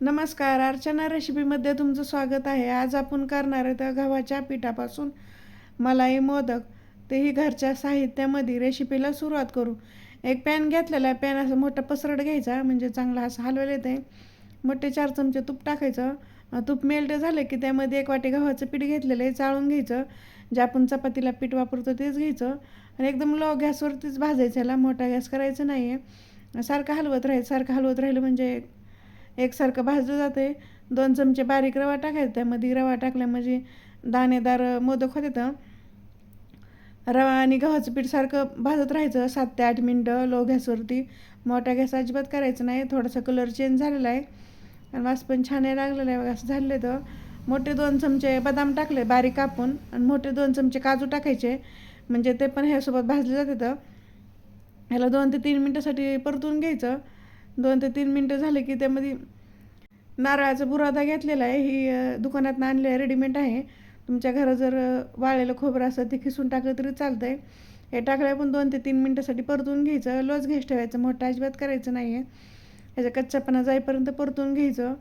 नमस्कार. अर्चना रेसिपीमध्ये तुमचं स्वागत आहे. आज आपण करणार आहे तर गव्हाच्या पिठापासून मलाई मोदक तेही घरच्या साहित्यामध्ये रेसिपीला सुरुवात करू. एक पॅन घेतलेला आहे. पॅन असं मोठा पसरट घ्यायचा म्हणजे चांगला असं हलवायला येते मोठे चार चमचे तूप टाकायचं. तूप मेल्ट झालं की त्यामध्ये एक वाटी गव्हाचं पीठ घेतलेलं आहे. चाळून घ्यायचं. जे आपण चपातीला पीठ वापरतो तेच घ्यायचं. आणि एकदम लो गॅसवरतीच भाजायचं. याला मोठा गॅस करायचा नाही आहे सारखं हलवत राहायचं. सारखं हलवत राहिलं म्हणजे एकसारखं भाजलं जाते दोन चमचे बारीक रवा टाकायचा त्यामध्ये रवा टाकल्या म्हणजे दाणेदार मोदक होते तर. रवा आणि गव्हाचं पीठ सारखं भाजत राहायचं सात ते आठ मिनटं लो गॅसवरती. मोठ्या गॅस अजिबात करायचं नाही थोडासा कलर चेंज झालेला आहे. आणि वास पण छान आहे लागलेला आहे असं झालेलं आहे तर. मोठे दोन चमचे बदाम टाकले बारीक कापून. आणि मोठे दोन चमचे काजू टाकायचे म्हणजे ते पण ह्यासोबत भाजले जाते तर. ह्याला दोन ते तीन मिनटासाठी परतून घ्यायचं. दोन ते तीन मिनटं झाले की त्यामध्ये नारळाचा बुरादा घेतलेला आहे. ही अ, दुकानात आणले रेडीमेड आहे. तुमच्या घरात जर वाळलेलं खोबरं असं ते खिसून टाकलं तरी चालतं आहे हे टाकलं पण दोन ते तीन मिनटासाठी परतून घ्यायचं. लोच घेस ठेवायचं. मोठा अजिबात करायचं नाही आहे ह्याचा कच्चापणा जाईपर्यंत परतून घ्यायचं.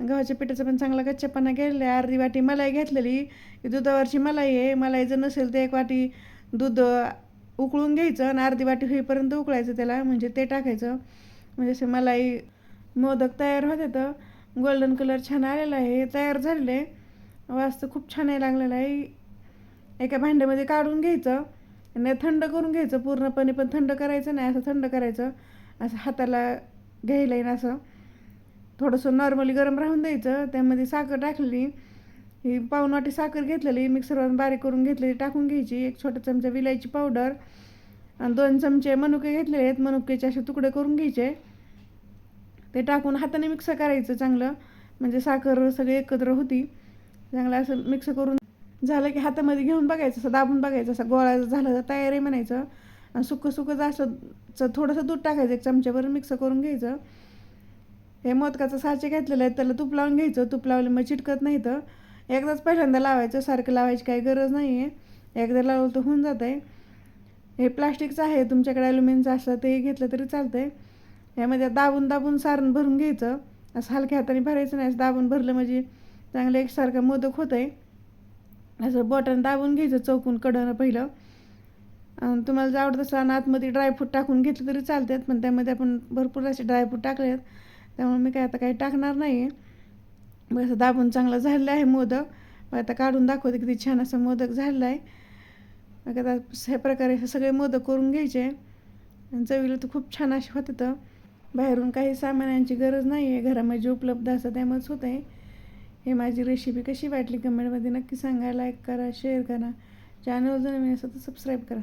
गव्हाच्या पिठाचा पण चांगला कच्चापणा गेलेला आहे. अर्धी वाटी मलाई घेतलेली. ही दुधावरची मलाई आहे. मलाई जर नसेल तर एक वाटी दूध उकळून घ्यायचं आणि अर्धी वाटी होईपर्यंत उकळायचं त्याला. म्हणजे ते टाकायचं. म्हणजे असे मलाई मोदक तयार होतात. तर गोल्डन कलर छान आलेला आहे हे तयार झालेलं आहे. वास्तू खूप छान आहे लागलेला आहे. एका भांड्यामध्ये काढून घ्यायचं आणि थंड करून घ्यायचं पूर्णपणे पण थंड करायचं नाही असं थंड करायचं. असं हाताला घ्यायला येईन असं. थोडंसं नॉर्मली गरम राहून द्यायचं त्यामध्ये साखर टाकलेली. ही पाऊण वाटी साखर घेतलेली मिक्सरवर बारीक करून घेतलेली टाकून घ्यायची. एक छोटा चमचा विलायची पावडर आणि दोन चमचे मनुके घेतलेले आहेत. मनुकेचे असे तुकडे करून घ्यायचे. ते टाकून हाताने मिक्स करायचं चांगलं. म्हणजे साखर सगळी एकत्र होती. चांगलं असं मिक्स करून झालं की हातामध्ये घेऊन बघायचं असं दाबून बघायचं असं गोळा झालं तर तयार आहे म्हणायचं. आणि सुकं सुकं जास्त थोडंसं दूध टाकायचं एक चमच्याभर मिक्स करून घ्यायचं. हे मोदकाचं साचे घेतलेलं आहे त्याला तूप लावून घ्यायचं. तूप लावलं मग चिटकत नाही तर. एकदाच पहिल्यांदा लावायचं सारखं लावायची काही गरज नाही आहे एकदा लावलं तर होऊन जातं आहे हे प्लास्टिकचं आहे तुमच्याकडे ॲल्युमिनियमचं असलं ते घेतलं तरी चालतं आहे यामध्ये दाबून दाबून सारण भरून घ्यायचं. असं हलक्या हाताने भरायचं नाही असं दाबून भरलं म्हणजे चांगलं एकसारखं मोदक होतं आहे असं बटन दाबून घ्यायचं चौकून कडनं पहिलं. आणि तुम्हाला जर आवडत असलं आणि आतमध्ये ड्रायफ्रूट टाकून घेतलं तरी चालतात पण त्यामध्ये आपण भरपूर असे ड्रायफ्रूट टाकले आहेत. त्यामुळे मी काय आता काही टाकणार नाही आहे मग असं दाबून चांगलं झालेलं आहे मोदक. मग आता काढून दाखवते किती छान असं मोदक झालेलं आहे. मग आता ह्या प्रकारे सगळे मोदक करून घ्यायचे. आणि चवीला तर खूप छान असे होते तर बाहेरून काही सामानांची गरज नाही आहे घरामध्ये उपलब्ध असं त्यामुळेच होत आहे हे माझी रेसिपी कशी वाटली कमेंटमध्ये नक्की सांगा लाईक करा शेअर करा. चॅनल जर नवीन असेल तर सबस्क्राईब करा.